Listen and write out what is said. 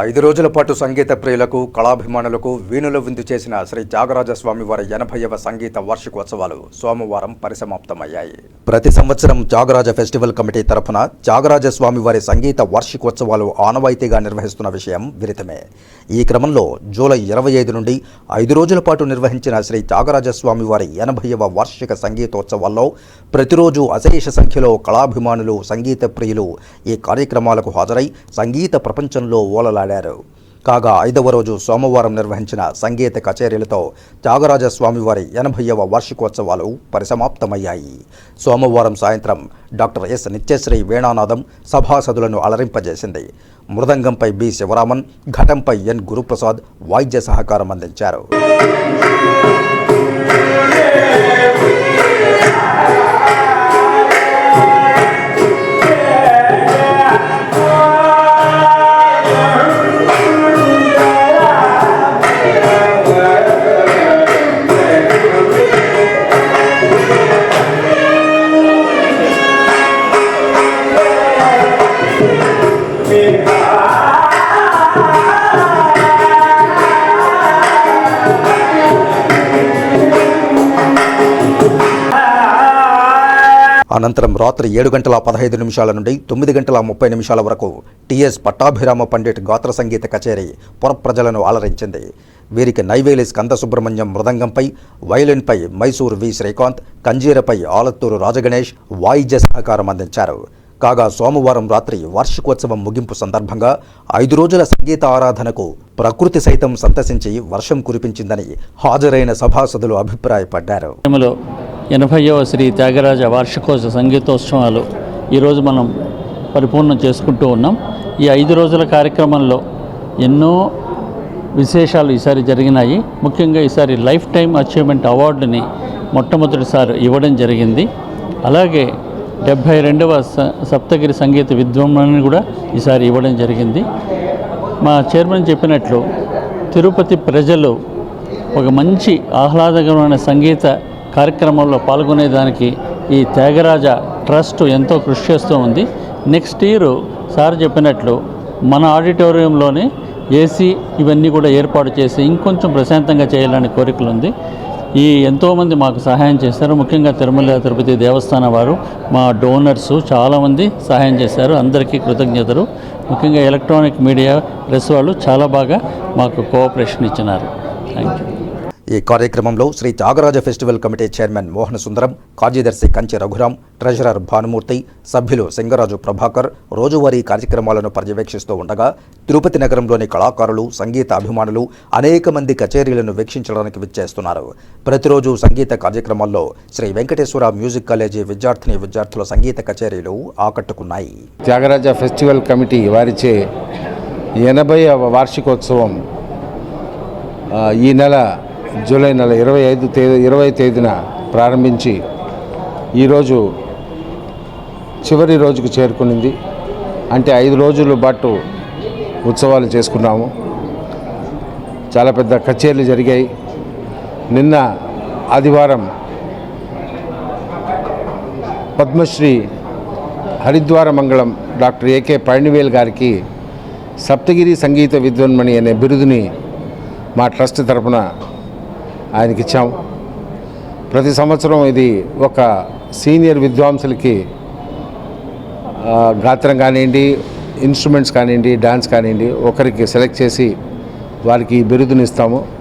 ఐదు రోజుల పాటు సంగీత ప్రియులకు కళాభిమానులకు వీణుల విందు చేసిన శ్రీ త్యాగరాజస్వామి వారి ఎనభైవ సంగీత వార్షికోత్సవాలు సోమవారం పరిసమాప్తమయ్యాయి. ప్రతి సంవత్సరం త్యాగరాజ ఫెస్టివల్ కమిటీ తరఫున త్యాగరాజ స్వామి వారి సంగీత వార్షికోత్సవాలు ఆనవాయితీగా నిర్వహిస్తున్న విషయం విరితమే. ఈ క్రమంలో జూలై ఇరవై ఐదు నుండి ఐదు రోజుల పాటు నిర్వహించిన శ్రీ త్యాగరాజ స్వామి వారి ఎనభైవ వార్షిక సంగీతోత్సవాల్లో ప్రతిరోజు అశేష సంఖ్యలో కళాభిమానులు సంగీత ప్రియులు ఈ కార్యక్రమాలకు హాజరై సంగీత ప్రపంచంలో ఓలలాడారు. కాగా ఐదవ రోజు సోమవారం నిర్వహించిన సంగీత కచేరీలతో త్యాగరాజ స్వామివారి ఎనభైవ వార్షికోత్సవాలు పరిసమాప్తమయ్యాయి. సోమవారం సాయంత్రం డాక్టర్ ఎస్ నిత్యశ్రీ వీణానాదం సభాసదులను అలరింపజేసింది. మృదంగంపై బి శివరామన్ ఘటంపై ఎన్ గురుప్రసాద్ వాయిద్య సహకారం అందించారు. అనంతరం రాత్రి ఏడు గంటల పదహైదు నిమిషాల నుండి తొమ్మిది గంటల ముప్పై నిమిషాల వరకు టిఎస్ పట్టాభిరామ పండిట్ గాత్ర సంగీత కచేరీ పురప్రజలను ఆలరించింది వీరికి నైవేలి స్కందసుబ్రహ్మణ్యం మృదంగంపై వయలిన్పై మైసూర్ వి శ్రీకాంత్ కంజీరపై ఆలత్తూరు రాజగణేష్ వాయిద్య సహకారం అందించారు. కాగా సోమవారం రాత్రి వార్షికోత్సవం ముగింపు సందర్భంగా ఐదు రోజుల సంగీత ఆరాధనకు ప్రకృతి సైతం సంతసించి వర్షం కురిపించిందని హాజరైన సభాసదులు అభిప్రాయపడ్డారు. ఎనభైవ శ్రీ త్యాగరాజ వార్షికోత్సవ సంగీతోత్సవాలు ఈరోజు మనం పరిపూర్ణం చేసుకుంటూ ఉన్నాం. ఈ ఐదు రోజుల కార్యక్రమంలో ఎన్నో విశేషాలు ఈసారి జరిగినాయి. ముఖ్యంగా ఈసారి లైఫ్ టైం అచీవ్మెంట్ అవార్డుని మొట్టమొదటిసారి ఇవ్వడం జరిగింది. అలాగే డెబ్భై రెండవ స- సప్తగిరి సంగీత విద్వాన్ని కూడా ఈసారి ఇవ్వడం జరిగింది. మా చైర్మన్ చెప్పినట్లు తిరుపతి ప్రజలు ఒక మంచి ఆహ్లాదకరమైన సంగీత కార్యక్రమంలో పాల్గొనేదానికి ఈ త్యాగరాజ ట్రస్ట్ ఎంతో కృషి చేస్తూ ఉంది. నెక్స్ట్ ఇయర్ సార్ చెప్పినట్లు మన ఆడిటోరియంలోనే ఏసీ ఇవన్నీ కూడా ఏర్పాటు చేసి ఇంకొంచెం ప్రశాంతంగా చేయాలని కోరికలు ఉంది. ఈ ఎంతోమంది మాకు సహాయం చేశారు. ముఖ్యంగా తిరుమల తిరుపతి దేవస్థానం వారు మా డోనర్స్ చాలామంది సహాయం చేశారు. అందరికీ కృతజ్ఞతలు. ముఖ్యంగా ఎలక్ట్రానిక్ మీడియా ప్రెస్ వాళ్ళు చాలా బాగా మాకు కోఆపరేషన్ ఇచ్చినారు. థ్యాంక్ యూ ఈ కార్యక్రమంలో Sri Thyagaraja festival committee chairman Mohana Sundaram కార్యదర్శి కంచె రఘురాం ట్రెజరర్ భానుమూర్తి సభ్యులు సింగరాజు ప్రభాకర్ రోజువారీ కార్యక్రమాలను పర్యవేక్షిస్తూ ఉండగా తిరుపతి నగరంలోని కళాకారులు సంగీత అభిమానులు అనేక మంది కచేరీలను వీక్షించడానికి విచ్చేస్తున్నారు. ప్రతిరోజు సంగీత కార్యక్రమాల్లో శ్రీ వెంకటేశ్వర మ్యూజిక్ కాలేజీ విద్యార్థిని విద్యార్థుల సంగీత కచేరీలు ఆకట్టుకున్నాయి. త్యాగరాజ ఫెస్టివల్ కమిటీ వారిచే ఎనభై వార్షికోత్సవం ఈ నెల జూలై నెల ఇరవై ఐదు తేదీ ఇరవై తేదీన ప్రారంభించి ఈరోజు చివరి రోజుకు చేరుకునింది. అంటే ఐదు రోజుల పాటు ఉత్సవాలు చేసుకున్నాము. చాలా పెద్ద కచేరీలు జరిగాయి. నిన్న ఆదివారం పద్మశ్రీ హరిద్వార మంగళం డాక్టర్ ఏకే పళనివేల్ గారికి సప్తగిరి సంగీత విద్వన్మణి అనే బిరుదుని మా ట్రస్ట్ తరపున ఆయనకి ఇచ్చాం ప్రతి సంవత్సరం ఇది ఒక సీనియర్ విద్వాంసులకి గాత్రం కానివ్వండి ఇన్స్ట్రుమెంట్స్ కానివ్వండి డాన్స్ కానివ్వండి ఒకరికి సెలెక్ట్ చేసి వారికి బిరుదునిస్తాము. బిరుదుని ఇస్తాము